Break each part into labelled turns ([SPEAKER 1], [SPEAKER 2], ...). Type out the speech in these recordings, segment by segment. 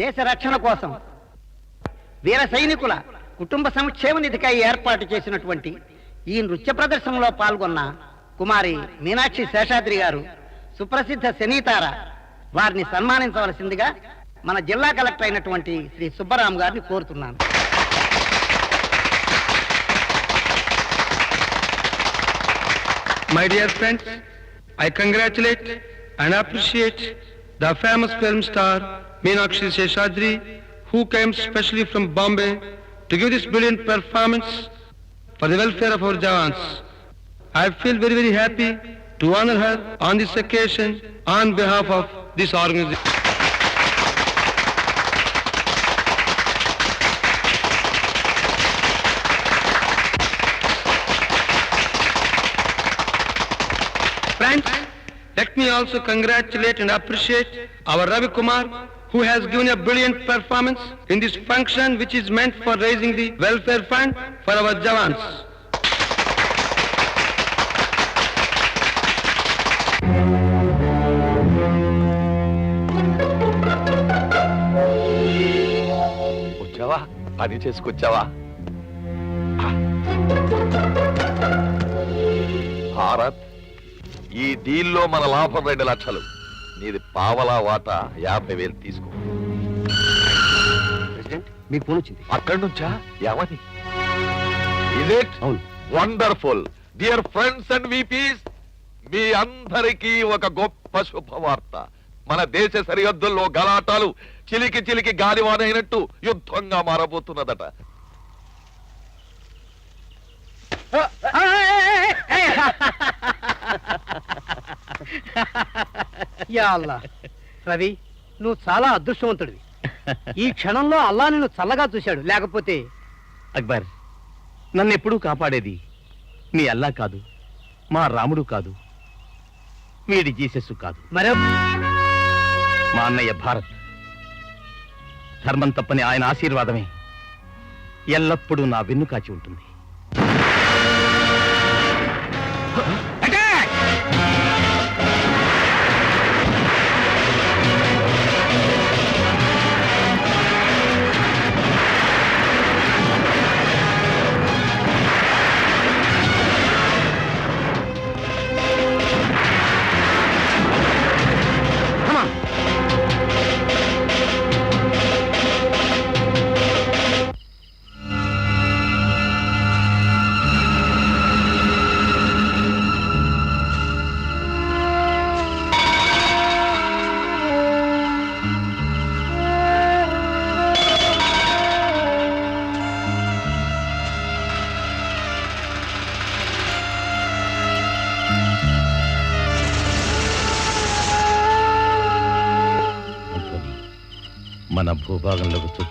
[SPEAKER 1] దేశ రక్షణ కోసం వీర సైనికుల కుటుంబ సంక్షేమ నిధికై ఏర్పాటు చేసినటువంటి ఈ నృత్య ప్రదర్శనలో పాల్గొన్న కుమారి మీనాక్షి శేషాద్రి గారు సుప్రసిద్ధ శనీతార వారిని సన్మానించవలసిందిగా మన జిల్లా కలెక్టర్ అయినటువంటి శ్రీ సుబ్బరాం గారిని కోరుతున్నాను.
[SPEAKER 2] My dear friends I congratulate and appreciate the famous film star Meenakshi Seshadri who came specially from Bombay to give this brilliant performance for the welfare of our Jawans. I feel very very happy to honor her on this occasion on behalf of this organization. Friends, let me also congratulate and appreciate our Ravi Kumar who has given a brilliant performance in this function which is meant for raising the welfare fund for our Jawans.
[SPEAKER 3] వచ్చావా పని చేసుకొచ్చావా భారత్ ఈ డీల్లో మన లాభం రెండు లక్షలు నీది పావలా వాటా యాభై వేలు తీసుకో
[SPEAKER 1] ప్రెసిడెంట్ మీకు ఫోన్ వచ్చింది
[SPEAKER 3] అక్కడి నుంచా ఏమని ఇజ్ ఇట్
[SPEAKER 1] అవును
[SPEAKER 3] వండర్ఫుల్ డియర్ ఫ్రెండ్స్ అండ్ వీపీస్ మీ అందరికీ ఒక గొప్ప శుభవార్త మన దేశ సరిహద్దుల్లో గలాటాలు చిలికి చిలికి గాలివానైనట్టు యుద్ధంగా మారబోతున్నదట
[SPEAKER 1] యా అల్లా. రవి నువ్వు చాలా అదృష్టవంతుడివి. ఈ క్షణంలో అల్లా నిన్ను చల్లగా చూశాడు. లేకపోతే
[SPEAKER 4] అక్బర్ నన్ను ఎప్పుడూ కాపాడేది మీ అల్లా కాదు మా రాముడు కాదు వీడి జీసస్సు కాదు.
[SPEAKER 1] మరో
[SPEAKER 4] మా అన్నయ్య భారత్ ధర్మం తప్పని ఆయన ఆశీర్వాదమే ఎల్లప్పుడూ నా వెన్ను కాచి ఉంటుంది.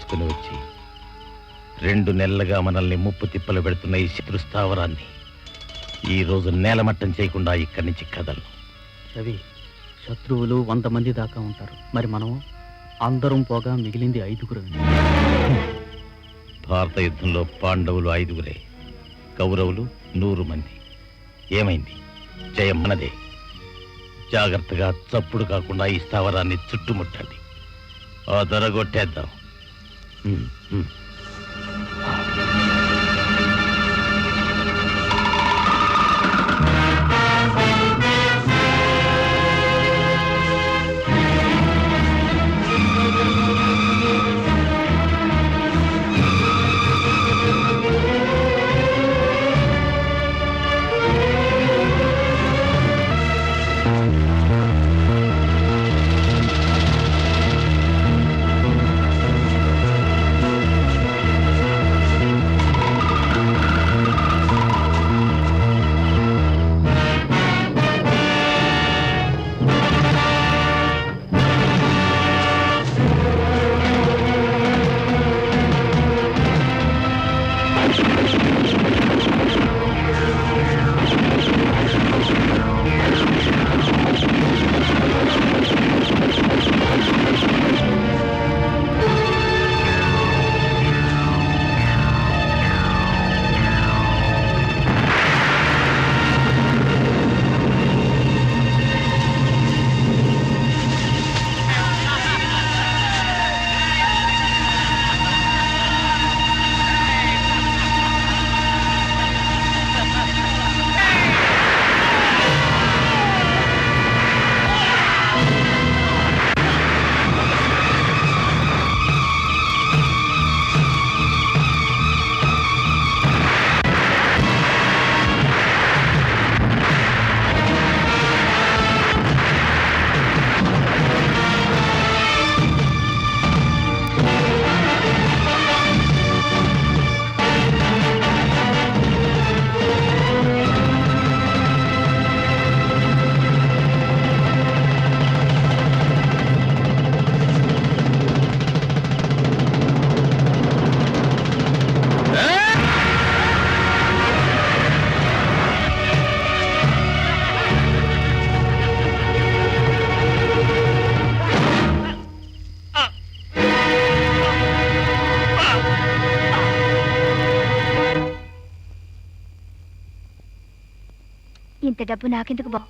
[SPEAKER 4] చొచ్చుకుని వచ్చి రెండు నెలలుగా మనల్ని ముప్పు తిప్పలు పెడుతున్న ఈ శత్రు స్థావరాన్ని ఈ రోజు నేలమట్టం చేయకుండా ఇక్కడి నుంచి కదలను.
[SPEAKER 5] రవి శత్రువులు వంద మంది దాకా ఉంటారు. మరి మనం అందరం పోగా మిగిలింది ఐదుగురు.
[SPEAKER 4] భారత యుద్ధంలో పాండవులు ఐదుగురే కౌరవులు నూరు మంది. ఏమైంది? జయం మనదే. జాగ్రత్తగా చప్పుడు కాకుండా ఈ స్థావరాన్ని చుట్టుముట్టండి. ఆ దొరగొట్టేద్దాం. హ్మ్, హ్మ్.
[SPEAKER 6] డబ్బు నాకెందుకు బావు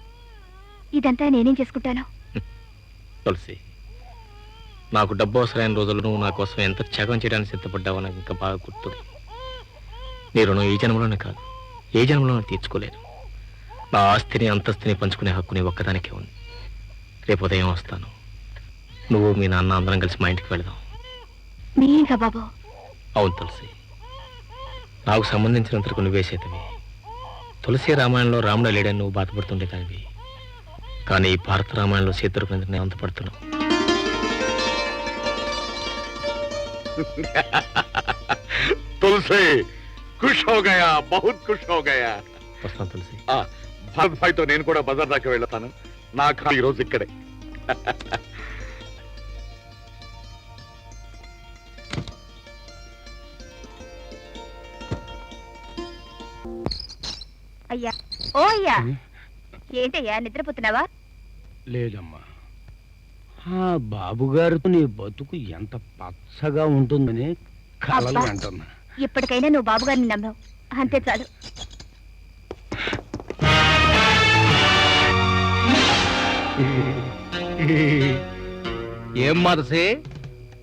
[SPEAKER 6] ఇదంతా నేనేం చేసుకుంటాను?
[SPEAKER 7] తులసి నాకు డబ్బు అవసరమైన రోజుల్లో నువ్వు నా కోసం ఎంత త్యాగం చేయడానికి సిద్ధపడ్డావో నాకు ఇంకా బాగా గుర్తుంది నీ రుణం ఈ జన్మలోనే కాదు ఏ జన్మలోనే తీర్చుకోలేను. నా ఆస్తిని అంతస్తుని పంచుకునే హక్కు నీ ఒక్కదానికే ఉంది. రేపు ఉదయం వస్తాను. నువ్వు మీ నాన్న అందరం కలిసి మా ఇంటికి వెళదాం.
[SPEAKER 6] మీగా బాబు?
[SPEAKER 7] అవును తులసి నాకు సంబంధించినంతకు నువ్వే చేతవి. తులసి రామాయణంలో రాముడు లేడని నువ్వు బాధపడుతుండే దానివి కానీ ఈ భారత రామాయణంలో సీతరు నేను అంతపడుతున్నావు
[SPEAKER 8] తులసి ఖుష్ హో గయా బహుత్ ఖుష్ హో గయా
[SPEAKER 7] వస్తాను తులసి.
[SPEAKER 8] ఆ, భరత్ భాయ్తో నేను కూడా బజార్ దాకా వెళ్తాను నా ఖా ఈ రోజు ఇక్కడే.
[SPEAKER 6] అయ్యా. ఓ అయ్యా. ఏంటయ్యా నిద్రపోతున్నావా?
[SPEAKER 9] లేదమ్మా. ఆ బాబుగారితో నీ బతుకు ఎంత పచ్చగా ఉంటుందని కలలు. అంటున్నా.
[SPEAKER 6] ఇప్పటికైనా నువ్వు బాబుగారిని నమ్మావు. అంతే చాలు.
[SPEAKER 9] ఏం మదసే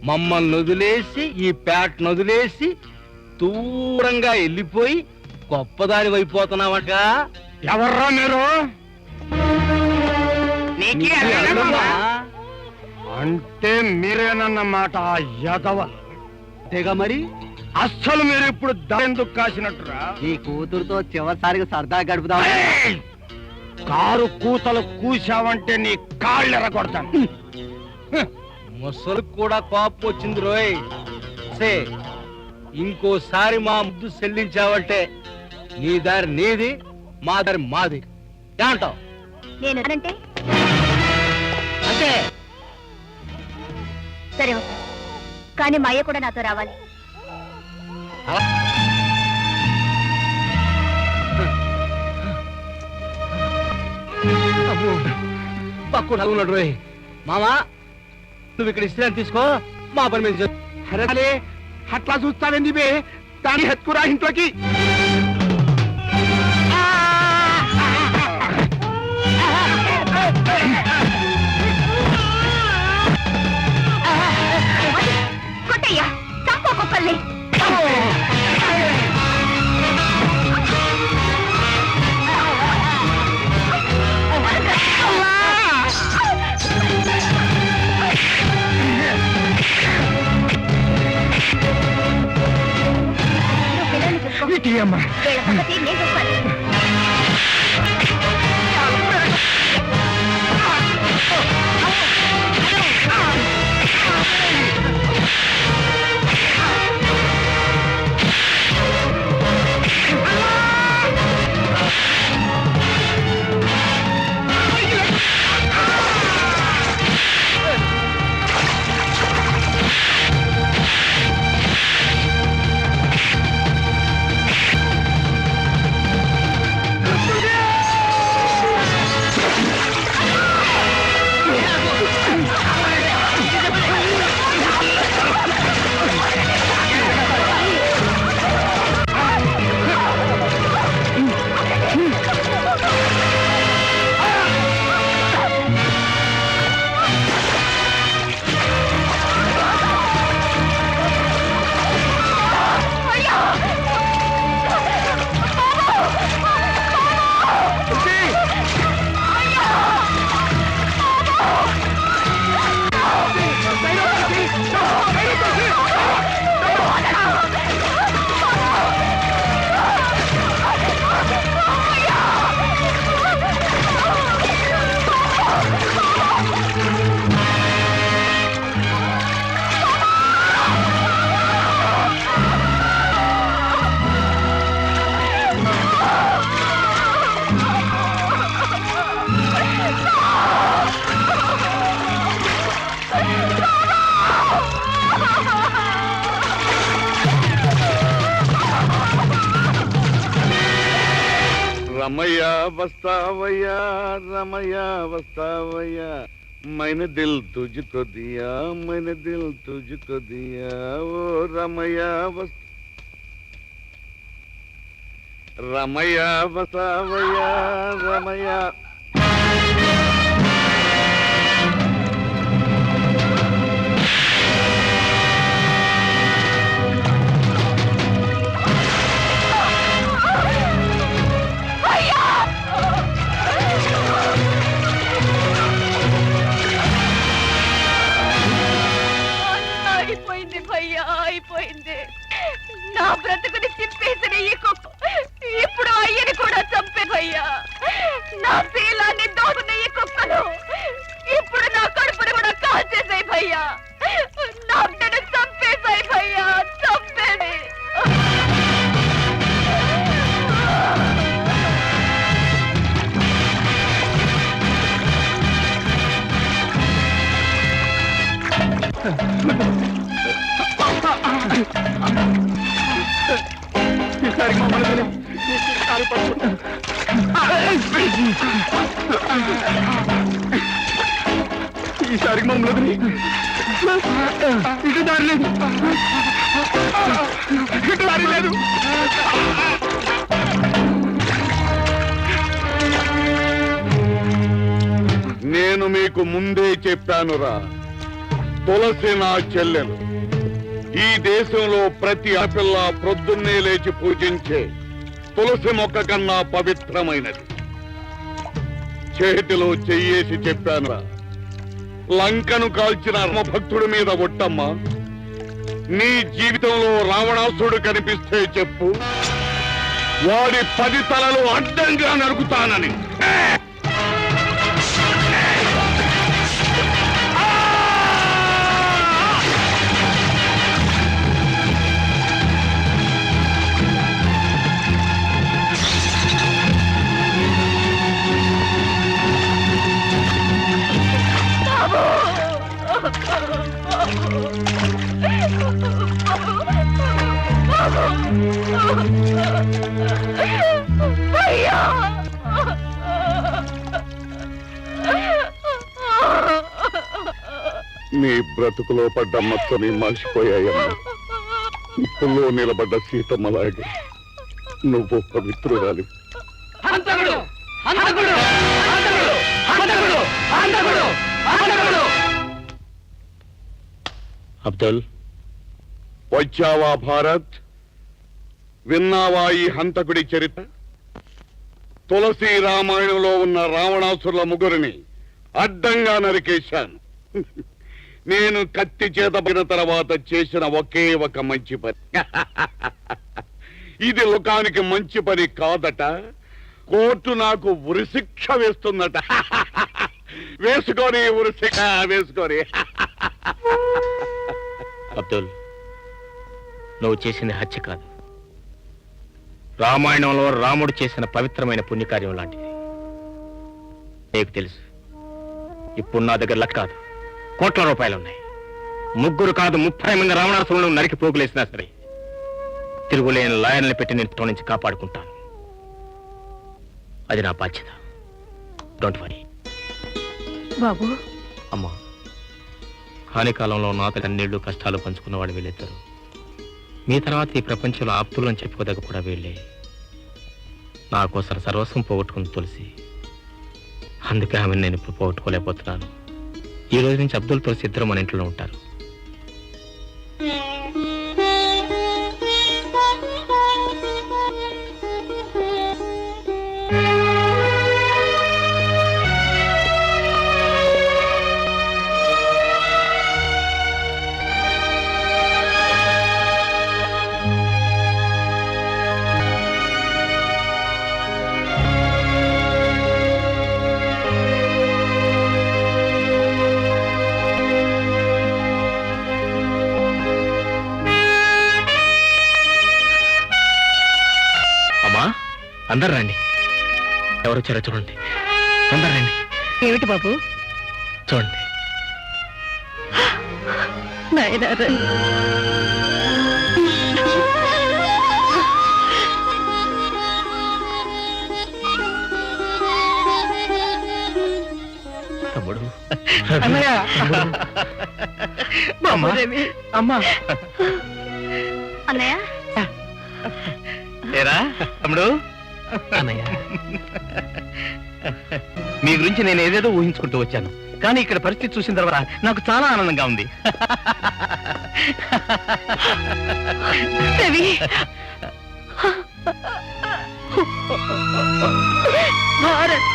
[SPEAKER 9] మమ్మల్ని వదిలేసి ఈ పేటను వదిలేసి దూరంగా వెళ్ళిపోయి గొప్పదారి అయిపోతున్నావట ఎవర్రా మీరు? అంటే మీరేనన్నమాట ఆ యదవలు తెగ మరి? అస్సలు మీరు ఇప్పుడు దెందుకు కాసినట్టురా?
[SPEAKER 1] నీ కూతురుతో చివరిసారిగా సరదా గడుపుదాం!
[SPEAKER 9] కారు కూతలు కూసావంటే నీ కాళ్ళు ఎరగొడతాను ముసలు కూడా కోపం వచ్చింది రోయ్. సే ఇంకోసారి మా ముద్దు చెల్లించావంటే నీ దారి నీది మా దారి మాది. ఏమంటావు?
[SPEAKER 6] నేను అంటే
[SPEAKER 9] అంటే?
[SPEAKER 6] సరే వస్తా కానీ మా అయ్య కూడా నాతో రావాలి.
[SPEAKER 9] పక్కన ఉన్నాడు రోయ్. మామా నువ్వు ఇక్కడ ఇస్తే తీసుకో మా పని మీద చెప్పు. అరే అట్లా చూస్తానండి బే? దాన్ని హెత్తుకురా ఇంట్లోకి.
[SPEAKER 6] పిల్లల్ని అమ్మా వీళ్ళ సంగతి నేను చూస్తాను.
[SPEAKER 8] మైన దిల్ తుజుకో దియా మైన దిల్ తుజుకో దియా ఓ రమయ్య వస్తా రమయ్య బసావయ్య రమయ్య
[SPEAKER 6] బ్రతుకుని చింపేసిన ఈ కుక్క ఇప్పుడు అయ్యని కూడా చంపేదయ్యా. నా శీలాన్ని దోచున్న ఈ కుక్కను ఇప్పుడు నా కడుపుని కూడా కాల్చేసాయి భయ్యా నా బిడ్డను చంపేశాయి భయ్యా చంపేది
[SPEAKER 4] ఈసారి మమ్మల్ని వదిలేయ్. ఈసారి మమ్మల్ని ఇటు దారి లేదు. ఇటు దారి లేదు.
[SPEAKER 8] నేను మీకు ముందే చెప్పానురా. తులసి నా చెల్లెలు. ఈ దేశంలో ప్రతి ఆపిల్ల ప్రొద్దున్నే లేచి పూజించే తులసి మొక్క కన్నా పవిత్రమైనది. చేతిలో చెయ్యేసి చెప్పానురా. లంకను కాల్చిన భక్తుడి మీద ఒట్టమ్మా. నీ జీవితంలో రావణాసుడు కనిపిస్తే చెప్పు. వాడి పది తలలు అడ్డంగా నరుకుతానని. బ్రతుకులో పడ్డ మచ్చని మర్చిపోయాయమ్మా నిప్పుల్లో నిలబడ్డ సీతమ్మలాగే నువ్వు పవిత్రురాలి.
[SPEAKER 4] హంతకుడు! హంతకుడు! హంతకుడు! హంతకుడు! హంతకుడు! హంతకుడు!
[SPEAKER 7] అబ్దుల్!
[SPEAKER 8] వచ్చావా భారత్? విన్నావా ఈ హంతకుడి చరిత్ర? తులసి రామాయణంలో ఉన్న రావణాసురుల ముగ్గురిని అడ్డంగా నరికేశాను. నేను కత్తి చేతపడిన తర్వాత చేసిన ఒకే ఒక మంచి పని. ఇది లోకానికి మంచి పని కాదట. కోర్టు నాకు ఉరిశిక్ష వేస్తుందట. వేసుకొని ఉరిశిక్ష వేసుకొని.
[SPEAKER 7] అబ్దుల్ నువ్వు చేసింది హత్య కాదు. రామాయణంలో రాముడు చేసిన పవిత్రమైన పుణ్యకార్యం లాంటిది. నీకు తెలుసు. ఇప్పుడు నా దగ్గర లక్ కాదు. కోట్ల రూపాయలు ఉన్నాయి ముగ్గురు కాదు ముప్పై మంది రావణాసురులను నరికి పోగులేసినా సరే తిరుగులేని లాయర్ని పెట్టి నేను నుంచి కాపాడుకుంటాను. అది నా బాధ్యత. డోంట్ వరీ
[SPEAKER 6] బాబు.
[SPEAKER 7] అమ్మా హానికాలంలో నాతో కన్నీళ్ళు కష్టాలు పంచుకున్నవాడు వీళ్ళిద్దరు. మీ తర్వాత ఈ ప్రపంచంలో ఆప్తులు అని చెప్పుకోదగ్గ కూడా వీళ్ళే. నా కోసం సర్వస్వం పోగొట్టుకుని తులసి. అందుకే ఆమెను నేను ఇప్పుడు పోగొట్టుకోలేకపోతున్నాను. ఈ రోజు నుంచి అబ్దుల్ తులసి ఇద్దరు మన ఇంట్లో ఉంటారు. వచ్చారో చూడండి. అందరు రండి.
[SPEAKER 6] ఏమిటి బాబు?
[SPEAKER 7] చూడండి. తమ్ముడు.
[SPEAKER 4] అమ్మా. అమ్మా.
[SPEAKER 6] అన్నయ్య.
[SPEAKER 4] ఏరా తమ్ముడు?
[SPEAKER 7] అన్నయ్య.
[SPEAKER 4] మీ గురించి నేను ఏదేదో ఊహించుకుంటూ వచ్చాను. కానీ ఇక్కడ పరిస్థితి చూసిన తర్వాత నాకు చాలా ఆనందంగా ఉంది.
[SPEAKER 6] రవి! భారత్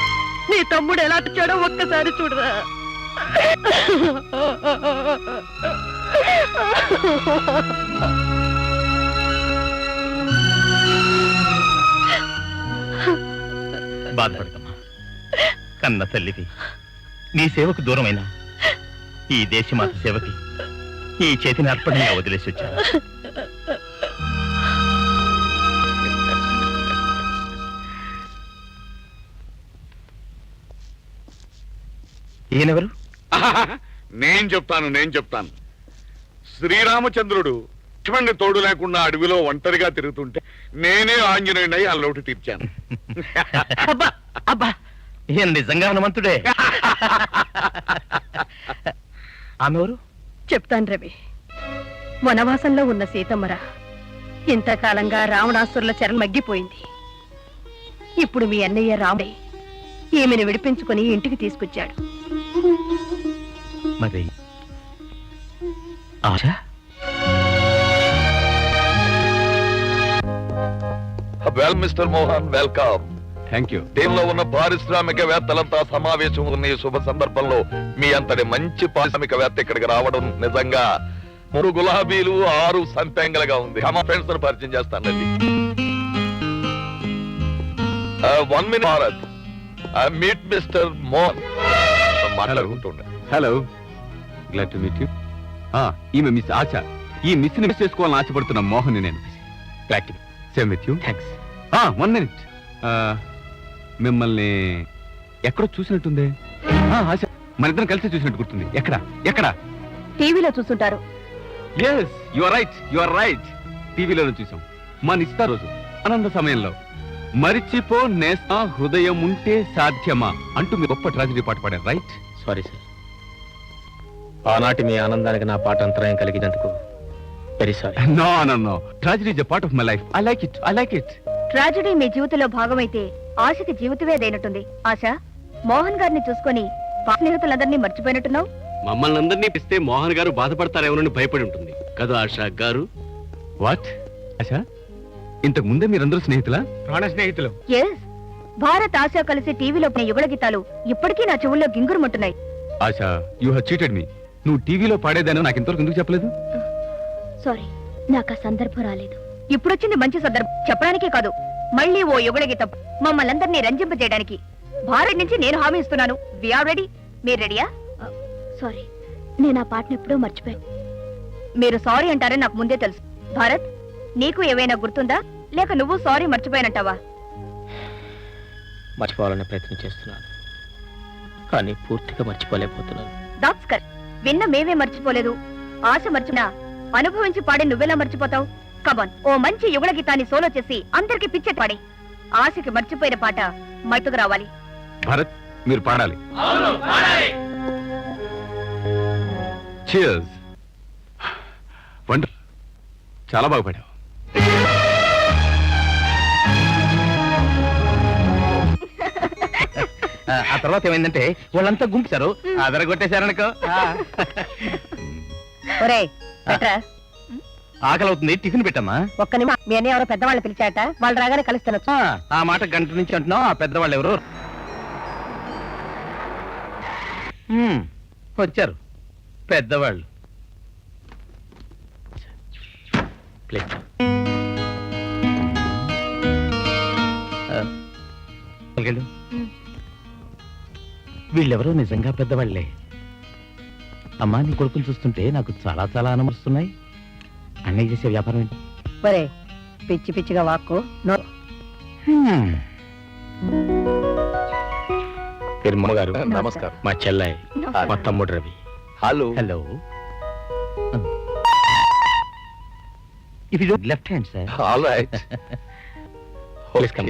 [SPEAKER 6] నీ తమ్ముడు ఎలా వచ్చాడో ఒక్కసారి చూడరా.
[SPEAKER 4] బాధపడకమ్మా కన్న తల్లివి నీ సేవకు దూరమైన? ఈ దేశమాత సేవకి ఈ చేతిని అర్పణంగా వదిలేసి వచ్చాను. ఈయనెవరు?
[SPEAKER 3] నేను చెప్తాను నేను చెప్తాను. శ్రీరామచంద్రుడు లక్ష్మణ్ణి తోడు లేకుండా అడవిలో ఒంటరిగా తిరుగుతుంటే నేనే ఆంజనేయుడై ఆ లోటు తీర్చాను.
[SPEAKER 4] అబ్బా అబ్బా ఈయన నిజంగా హనుమంతుడే? ఆమె ఎవరు
[SPEAKER 6] చెప్తాను రవి. వనవాసంలో ఉన్న సీతమ్మరా ఇంతకాలంగా రావణాసురుల చెరలు మగ్గిపోయింది. ఇప్పుడు మీ అన్నయ్య రాముడే ఈమెను విడిపించుకొని ఇంటికి తీసుకొచ్చాడు.
[SPEAKER 4] మరి
[SPEAKER 3] well mister Mohan welcome
[SPEAKER 10] thank you
[SPEAKER 3] దేశంలో ఉన్న పారిశ్రామికవేత్తలంతా సమావేశం ఉన్న ఈ శుభ సందర్భంలో మీ అంతటి మంచి పారిశ్రామికవేత్త ఇక్కడికి రావడం నిజంగా మూడు గులాబీలు ఆరు సంపెంగలుగా ఉంది. మా ఫ్రెండ్స్ పరిచయం చేస్తానండి one minute Bharat. Meet mister Mohan. మాట్లాడుకుంటుండే
[SPEAKER 10] hello glad to meet you ఈమె మిస్ ఆశ ఈ మిస్ని మిస్ చేసుకోవాలని ఆశపడుతున్న మోహన్ నేను practical same with you
[SPEAKER 7] thanks
[SPEAKER 10] one minute మిమ్మల్ని ఎక్కడో చూసినట్టుంది. ఆ, ఆశ. మన ఇద్దరం కలిసి చూసినట్టు గుర్తుంది. ఎక్కడ? ఎక్కడ?
[SPEAKER 6] టీవీలో చూస్తుంటారు.
[SPEAKER 10] Yes you are right you are right టీవీలోనే చూసాం. మన ఇస్తా రోజు ఆనంద సమయంలో. మరిచిపో నేస్తా హృదయం ఉంటే సాధ్యమా? అంటూ మీ గొప్ప ట్రాజడీ పాట పాడారు రైట్
[SPEAKER 7] సారీ సార్ ఆనాటి మీ ఆనందానికి నా పాట అంతరాయం కలిగినందుకు very sorry
[SPEAKER 10] no no no tragedy is part of my life I like it I like it
[SPEAKER 6] tragedy మీ జీవితంలో భాగమైతే ఆశకి జీవితమే దైనట్టుంది ఆశ మోహన్ గారిని చూసుకొని స్నేహితులందరినీ మర్చిపోయినట్టున్నావు?
[SPEAKER 11] మమ్మల్ని అందరినీ పిస్తే మోహన్ గారు బాధపడతారేమోనని భయపడి ఉంటుంది. కదా ఆశా గారు?
[SPEAKER 10] వాట్ ఆశ ఇంతకు ముందే మీరందరూ స్నేహితులా?
[SPEAKER 2] ప్రాణ స్నేహితులు.
[SPEAKER 6] ఎస్ భారత్ ఆశ కలిసి టీవీలో యుగళ గీతాలు ఇప్పటికీ నా చెవుల్లో గింగురుమంటున్నాయి
[SPEAKER 10] Asha you have cheated me నువ్వు టీవీలో పాడేదాన్ని నాకు ఇంతవరకు ఎందుకు చెప్పలేదు?
[SPEAKER 6] సారీ నాకు ఆ సందర్భం రాలేదు. ఇప్పుడొచ్చింది మంచి సందర్భం. చెప్పడానికే కాదు. మళ్ళీ ఓ యుగళ గీతం మమ్మల్ని అందరినీ రంజింపజేయడానికి భారత్ నుంచి నేను హామీ ఇస్తున్నాను. ఆర్ రెడీ మీరు రెడీయా సారీ నేను ఆ పాటను ఎప్పుడూ మర్చిపోయాను. మీరు సారీ అంటారని నాకు ముందే తెలుసు. భారత్ నీకు ఏవైనా గుర్తుందా? లేక నువ్వు సారీ మర్చిపోయినట్టావా
[SPEAKER 7] మర్చిపోవాలనే ప్రయత్నం చేస్తున్నాను. కానీ పూర్తిగా మర్చిపోలేకపోతున్నాను.
[SPEAKER 6] దాట్స్ కరెక్ట్ విన్న మేమే మర్చిపోలేదు. ఆశ మర్చినా అనుభవించి పాడి నువ్వెలా మర్చిపోతావు? కమాన్ ఓ మంచి యుగళ గీతాన్ని సోలో చేసి అందరికి పిచ్చే పాడి. ఆశకి మర్చిపోయిన పాట మైతుకు రావాలి.
[SPEAKER 10] భరత్ మీరు పాడాలి. వండర్ చాలా బాగా పాడావు.
[SPEAKER 4] ఆ, తర్వాత ఏమైందంటే వాళ్ళంతా గుంపుతారు. అదరగొట్టేశారనుకో. ఆ.
[SPEAKER 6] ఒరే పెట్రా.
[SPEAKER 4] ఆకలి అవుతుంది టిఫిన్ పెట్టమ్మా.
[SPEAKER 6] ఒక్క నిమిషం మీ అన్నయ్య ఎవరో పెద్దవాళ్ళు పిలిచాట వాళ్ళు రాగానే కలుస్తాను
[SPEAKER 4] ఆ, ఆ మాట గంట నుంచి అంటున్నావు ఆ పెద్దవాళ్ళు ఎవరు? మ్మ్, వచ్చారు పెద్దవాళ్ళు.
[SPEAKER 7] ప్లీజ్
[SPEAKER 4] ఆ, వెళ్ళు. వీళ్ళెవరో నిజంగా పెద్దవాళ్ళే అమ్మా నీ కొడుకుని చూస్తుంటే నాకు చాలా చాలా ఆనందిస్తున్నాయి అన్నయ్య చేసే వ్యాపారం ఏంటి?
[SPEAKER 6] ఒరే పిచ్చి పిచ్చిగా వాక్కు.
[SPEAKER 7] మీరు మామగారు
[SPEAKER 3] నమస్కారం.
[SPEAKER 7] మా చెల్లాయి. మా తమ్ముడు Ravi.
[SPEAKER 3] Hello.
[SPEAKER 4] Hello. If you left hand sir
[SPEAKER 3] all right
[SPEAKER 7] Please come.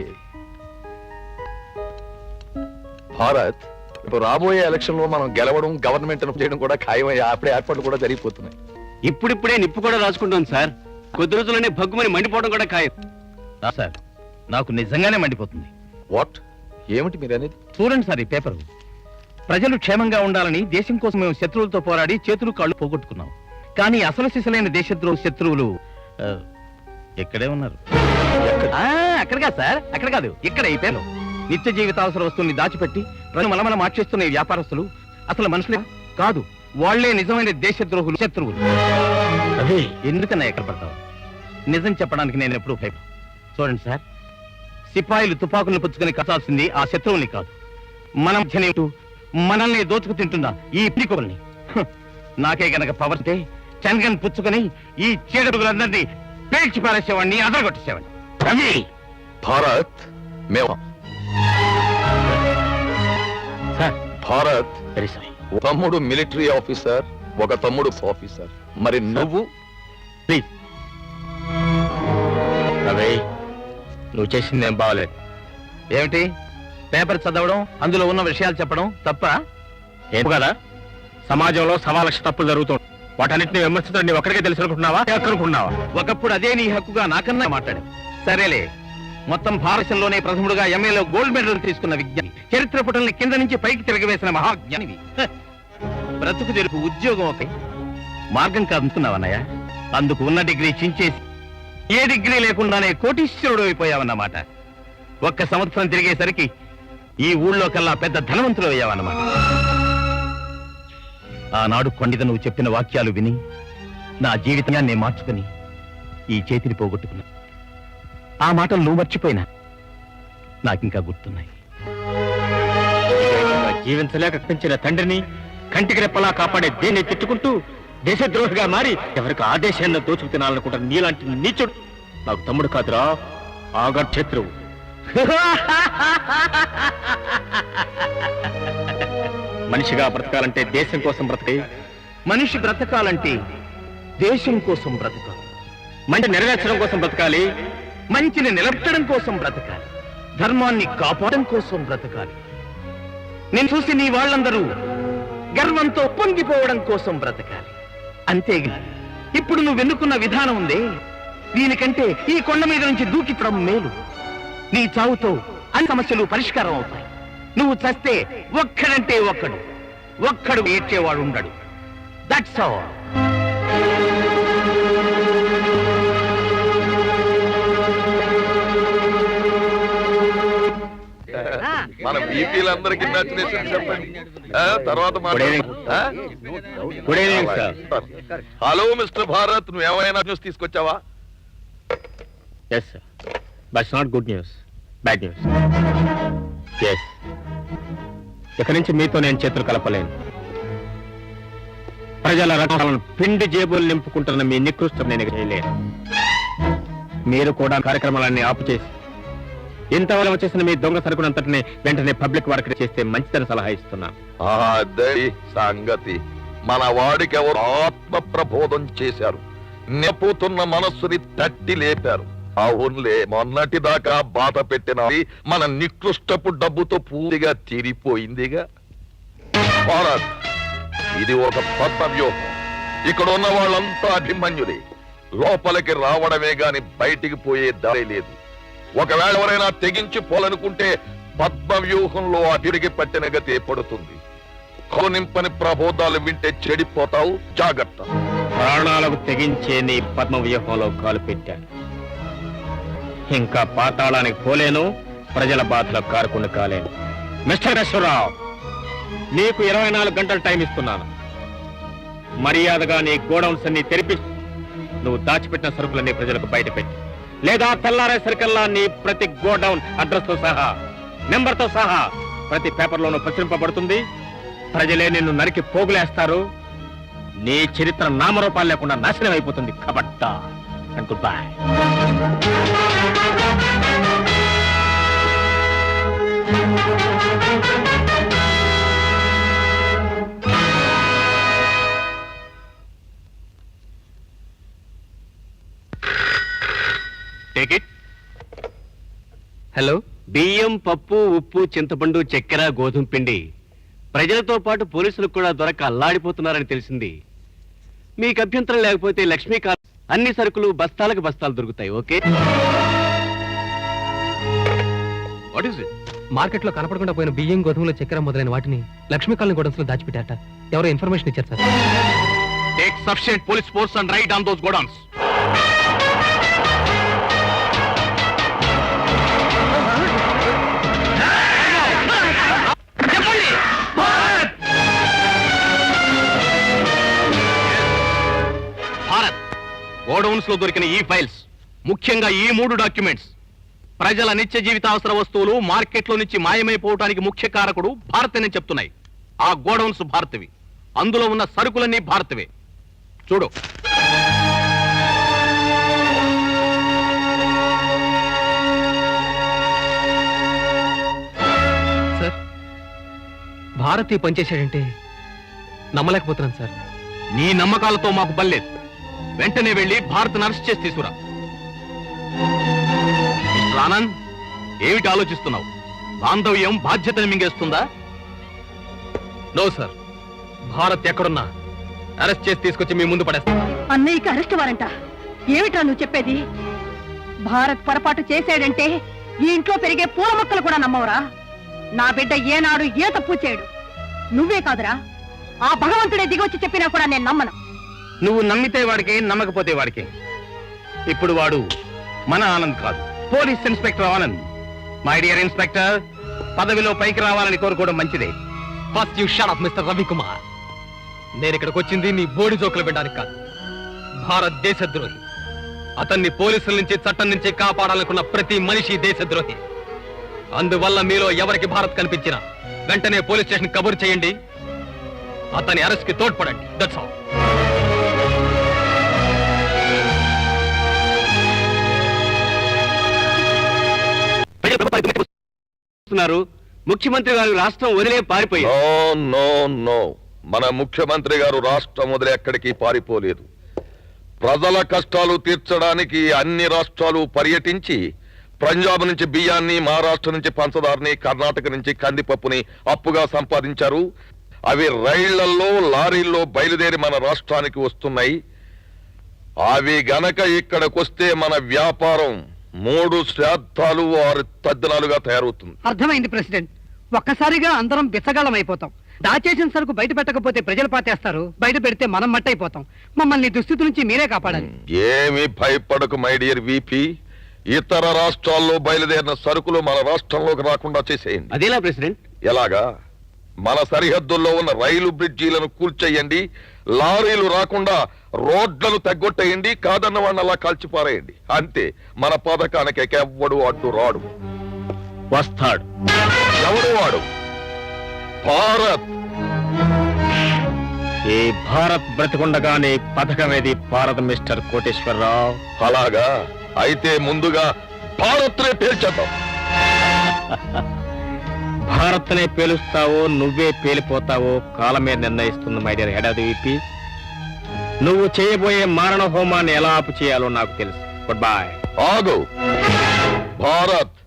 [SPEAKER 3] Bharat ఇప్పుడు రాబోయే ఎలక్షన్లో మనం గెలవడం గవర్నమెంట్ చేయడం కూడా ఖాయమయ్యి అప్పుడే ఏర్పాట్లు కూడా జరిగిపోతున్నాయి.
[SPEAKER 11] ఇప్పుడిప్పుడే నిప్పు కూడా రాసుకుంటాం సార్. కొద్ది రోజుల్లోనే భగ్గుమని మండిపోవడం కూడా ఖాయం.
[SPEAKER 4] నా సార్. నాకు నిజంగానే మండిపోతుంది.
[SPEAKER 3] వాట్? ఏమిటి మీరు అనేది?
[SPEAKER 4] చూడండి సార్ ఈ పేపర్. ప్రజలు క్షేమంగా ఉండాలని దేశం కోసం మేము శత్రువులతో పోరాడి చేతులు కాళ్ళు పోగొట్టుకున్నాం. కానీ అసలు సిసలైన దేశద్రోహ శత్రువులు ఆ, ఇక్కడే ఉన్నారు. ఆ, అక్కడ కాదు సార్ అక్కడ కాదు ఇక్కడ ఈ పేరు నిత్య జీవితావసర వస్తువుల్ని దాచిపెట్టి ప్రజలు మలమల మార్చేస్తున్న ఈ వ్యాపారస్తులు అసలు మనుషులే కాదు. వాళ్ళే నిజమైన దేశద్రోహులు శత్రువులు.
[SPEAKER 7] రవి
[SPEAKER 4] ఎందుకన్నా ఎక్కడ పడతావు? నిజం చెప్పడానికి నేను ఎప్పుడూ భయపడ చూడండి సార్ సిపాయిలు తుపాకులను పుచ్చుకొని కట్టాల్సింది ఆ శత్రువుల్ని కాదు. మన ఉంటూ మనల్ని దోచుకు తింటున్న ఈ పిడికొల్ని నాకే గనక పవర్ ఉంటే చంద్రగన్ పుచ్చుకొని ఈ చీడపులందరినీ పేల్చి పారేసేవాడిని అదరగొట్టేసేవాడిని. రవి
[SPEAKER 3] భారత్
[SPEAKER 7] సార్.
[SPEAKER 3] భారత్.
[SPEAKER 7] సారీ.
[SPEAKER 3] తమ్ముడు మిలిటరీ ఆఫీసర్ ఒక తమ్ముడు ఆఫీసర్. మరి నువ్వు?
[SPEAKER 7] ప్లీజ్. రవి నువ్వు చేసింది ఏం బాగలేదు
[SPEAKER 4] ఏమిటి? పేపర్ చదవడం అందులో ఉన్న విషయాలు చెప్పడం తప్ప
[SPEAKER 7] ఏం కదా? సమాజంలో సవా లక్ష తప్పులు జరుగుతుంది వాటన్నిటిని విమర్శించడం నీ ఒక్కడికే తెలుసు అనుకుంటున్నావా? అనుకుంటున్నావా?
[SPEAKER 4] ఒకప్పుడు అదే నీ హక్కుగా నాకన్నా మాట్లాడు సరేలే. మొత్తం భారతంలోనే ప్రథముడుగా ఎంఏలో గోల్డ్ మెడల్ తీసుకున్న విజ్ఞాని. చరిత్ర పుటల్ని కింద నుంచి పైకి తిరగవేసిన మహాజ్ఞానివి. బ్రతుకు తెరుపు ఉద్యోగం ఒక మార్గం కాదుకున్నావన్నయ్య అందుకు ఉన్న డిగ్రీ చించేసి ఏ డిగ్రీ లేకుండానే కోటీశ్వరుడు అయిపోయావన్నమాట. ఒక్క సంవత్సరం తిరిగేసరికి ఈ ఊళ్ళో కల్లా పెద్ద ధనవంతులు అయ్యావన్నమాట. ఆనాడు కొండిత నువ్వు చెప్పిన వాక్యాలు విని నా జీవితాన్ని మార్చుకుని ఈ చేతిని పోగొట్టుకున్నాను. ఆ మాటలు నువ్వు మర్చిపోయినా నాకింకా గుర్తున్నాయి.
[SPEAKER 7] జీవించలేక పెంచిన తండ్రిని కంటికి రెప్పలా కాపాడే దేన్ని తిట్టుకుంటూ దేశద్రోహిగా మారి ఎవరికి ఆదేశాన్ని దోచుకు తినాలనుకుంటారు నీలాంటి నీచుడు నాకు తమ్ముడు కాదురా ఆగర్ శత్రువు మనిషిగా బ్రతకాలంటే దేశం కోసం బ్రతకే
[SPEAKER 4] మనిషి బ్రతకాలంటే దేశం కోసం బ్రతకాలి.
[SPEAKER 7] మంచి నెరవేర్చడం కోసం బ్రతకాలి
[SPEAKER 4] మంచిని నిలబెట్టడం కోసం బ్రతకాలి. ధర్మాన్ని కాపాడడం కోసం బ్రతకాలి. నేను చూసి నీ వాళ్ళందరూ గర్వంతో పొంగిపోవడం కోసం బ్రతకాలి. అంతేగా ఇప్పుడు నువ్వు ఎన్నుకున్న విధానం ఉందే. దీనికంటే ఈ కొండ మీద నుంచి దూకిపడం మేలు. నీ చావుతో అన్ని సమస్యలు పరిష్కారం అవుతాయి. నువ్వు చస్తే ఒక్కడంటే ఒక్కడు. ఒక్కడు ఏడ్చేవాడు ఉండడు. దట్స్ ఆల్
[SPEAKER 3] మన వీపీలందరికీ నచ్చినేషన్ చెప్పండి. తర్వాత మాట్లాడు. ఆ?
[SPEAKER 7] Good evening sir
[SPEAKER 3] hello mister Bharat నువ్వు ఏమైనా న్యూస్ తీసుకొచ్చావా?
[SPEAKER 7] Yes sir buts not good news bad news yes ఇక్కడి నుంచి మీతో నేను చేతులు కలపలేను. ప్రజల రకాలను పిండి జేబులు నింపుకుంటున్న మీ నికృష్టం నేను ఇక చేయలేను. మీరు కూడా కార్యక్రమాలన్నీ ఆపు చేసి ఇంతవరకు వచ్చేసిన మీ దొంగ సరుకునంతటిని వెంటనే పబ్లిక్ వర్క్ చేస్తే మంచిదని సలహా ఇస్తున్నాను
[SPEAKER 3] అదే సంగతి. మన వాడికి ఎవరు ఆత్మ ప్రబోధం చేశారు. నెప్పుతున్న మనస్సుని తట్టి లేపారు. అవునులే మొన్నటి దాకా బాధ పెట్టిన మన నికృష్టపు డబ్బుతో పూర్తిగా తీరిపోయిందిగా. ఇది ఒక పద్మ వ్యూహం ఇక్కడ ఉన్న వాళ్ళంతా అభిమన్యులే. లోపలికి రావడమే గాని బయటికి పోయే దారి లేదు. ఒకవేళ ఎవరైనా తెగించి పోలనుకుంటే పద్మ వ్యూహంలో అభిడికి పట్టిన గతి ఏర్పడుతుంది నింపని ప్రబోధాలు వింటే చెడిపోతావు. జాగ్రత్త.
[SPEAKER 7] ప్రాణాలకు తెగించే నీ పద్మ వ్యూహంలో కాలు పెట్టాను. ఇంకా పాతాళానికి పోలేను ప్రజల బాధలో కారుకుండా కాలేను. మిస్టర్ అశ్వరావు నీకు ఇరవై నాలుగు గంటలు టైం ఇస్తున్నాను. మర్యాదగా నీ గోడౌన్స్ అన్ని తెరిపి నువ్వు దాచిపెట్టిన సరుకులన్నీ ప్రజలకు బయట పెట్టి లేదా తెల్లారే సరికల్లా నీ ప్రతి గోడౌన్ అడ్రస్తో సహా నెంబర్తో సహా ప్రతి పేపర్లోనూ ప్రచురింపబడుతుంది. ప్రజలే నిన్ను నరికి పోగులేస్తారు. నీ చరిత్ర నామరూపాలు లేకుండా నాశనం అయిపోతుంది కబట్ట. Good bye
[SPEAKER 11] Thank you. Hello? బియ్యం పప్పు ఉప్పు చింతపండు చక్కెర గోధుమ పిండి ప్రజలతో పాటు పోలీసులకు కూడా దొరక అల్లాడిపోతున్నారని తెలిసింది. మీకు అభ్యంతరం లేకపోతే లక్ష్మీ కా అన్ని సరుకులు బస్తాలకు బస్తాలు దొరుకుతాయి ఓకే?
[SPEAKER 3] వాట్ ఇట్
[SPEAKER 12] మార్కెట్లో కనపడకుండా పోయిన బియ్యం గోధుమల చక్కెర మొదలైన వాటిని లక్ష్మీ కాలనీ గోడౌన్స్లో దాచిపెట్టారట. ఎవరో ఇన్ఫర్మేషన్ ఇచ్చారు sir.
[SPEAKER 13] Take sufficient police force and raid on those godowns గోడౌన్స్లో దొరికిన ఈ ఫైల్స్ ముఖ్యంగా ఈ మూడు డాక్యుమెంట్స్. ప్రజల నిత్య జీవితావసర వస్తువులు మార్కెట్లో నుంచి మాయమైపోవటానికి ముఖ్య కారకుడు భారత్ అని చెప్తున్నాయి. ఆ గోడౌన్స్ భారత్వి. అందులో ఉన్న సరుకులన్నీ భారత్వే. చూడు.
[SPEAKER 12] సార్ భారత్ పనిచేశాడంటే నమ్మలేకపోతున్నాను సార్.
[SPEAKER 13] నీ నమ్మకాలతో మాకు బల్లేదు వెంటనే వెళ్ళి భారత్ అరెస్ట్ చేసి తీసుకురా. మిస్టర్ ఆనంద్ ఏమిటి ఆలోచిస్తున్నావు? బాంధవ్యం బాధ్యతను మింగేస్తుందా?
[SPEAKER 12] No sir. భారత్ ఎక్కడున్నా అరెస్ట్ చేసి తీసుకొచ్చి మీ ముందు పడేస్తాను
[SPEAKER 14] అన్నయ్యకి అరెస్ట్ వారంట. ఏమిట్రా నువ్వు చెప్పేది? భారత్ పొరపాటు చేశాడంటే ఈ ఇంట్లో పెరిగే పూల మొక్కలు కూడా నమ్మవురా? నా బిడ్డ ఏనాడు ఏ తప్పు చేయడు. నువ్వే కాదురా. ఆ భగవంతుడే దిగొచ్చి చెప్పినా కూడా నేను నమ్మను.
[SPEAKER 7] నువ్వు నమ్మితే వాడికి నమ్మకపోతే వాడికి. ఇప్పుడు వాడు మన ఆనంద్ కాదు. Police inspector Anand. My dear inspector పదవిలో పైకి రావాలని కోరుకోవడం మంచిదే.
[SPEAKER 12] First you shut up mister Ravikumar నేను ఇక్కడికి వచ్చింది నీ బోడి జోకులు వినడానికి కాదు. భారతదేశ ద్రోహి అతన్ని పోలీసుల నుంచి చట్టం నుంచి కాపాడాలనుకున్న ప్రతి మనిషి దేశద్రోహి. అందువల్ల మీలో ఎవరికి భారత్ కనిపించినా వెంటనే పోలీస్ స్టేషన్ కబురు చేయండి. అతని అరెస్ట్కి తోడ్పడండి. దట్స్ ఆల్
[SPEAKER 13] చేస్తున్నారు. ముఖ్యమంత్రి గారు రాష్ట్రం వదిలే పారిపోయారు.
[SPEAKER 3] No no no. మన ముఖ్యమంత్రి గారు రాష్ట్రం వదిలి ఎక్కడికి పారిపోలేదు. ప్రజల కష్టాలు తీర్చడానికి అన్ని రాష్ట్రాలు పర్యటించి పంజాబ్ నుంచి బియ్యాన్ని మహారాష్ట్ర నుంచి పంచదారని కర్ణాటక నుంచి కందిపప్పుని అప్పుగా సంపాదించారు. అవి రైళ్ళలో లారీల్లో బయలుదేరి మన రాష్ట్రానికి వస్తున్నాయి. అవి గనక ఇక్కడికొస్తే మన వ్యాపారం మూడు శ్రాద్ధాలు ఆరు తద్దనాలుగా తయారవుతుంది.
[SPEAKER 15] అర్థమైంది ప్రెసిడెంట్. ఒక్కసారిగా అందరం బిచ్చగాళ్ళం అయిపోతాం దాచేసిన సరుకు బయట పెట్టకపోతే ప్రజలు పాతేస్తారు. బయట పెడితే మనం మట్టయిపోతాం. మమ్మల్ని దుస్థితి నుంచి మీరే కాపాడాలి.
[SPEAKER 3] ఏమి భయపడకు మై డియర్ విపి. ఇతర రాష్ట్రాల్లో బయలుదేరిన సరుకులు మన రాష్ట్రంలోకి రాకుండా చేసేయండి.
[SPEAKER 13] అదేలా ప్రెసిడెంట్?
[SPEAKER 3] ఎలాగా? మన సరిహద్దుల్లో ఉన్న రైలు బ్రిడ్జీలను కూల్చేయండి. లారీలు రాకుండా రోడ్లను తగ్గొట్టేయండి కాదన్న వాడిని అలా కాల్చిపారేయండి. అంతే మన పథకానికి ఎవ్వడు అడ్డు రాడు.
[SPEAKER 7] వస్తాడు.
[SPEAKER 3] ఎవడు వాడు? భారత్.
[SPEAKER 7] ఈ భారత్ బ్రతికుండగానే పథకమేది భారత్ మిస్టర్ కోటేశ్వరరావు.
[SPEAKER 3] అలాగా? అయితే ముందుగా భారత్నే పేల్చేద్దాం.
[SPEAKER 7] భారత్నే పేలుస్తావో నువ్వే పేలిపోతావో కాలమే నిర్ణయిస్తుంది my dear head of the నువ్వు చేయబోయే మారణ హోమాన్ని ఎలా ఆపు చేయాలో నాకు తెలుసు. గుడ్ బాయ్
[SPEAKER 3] ఆగు. భారత్.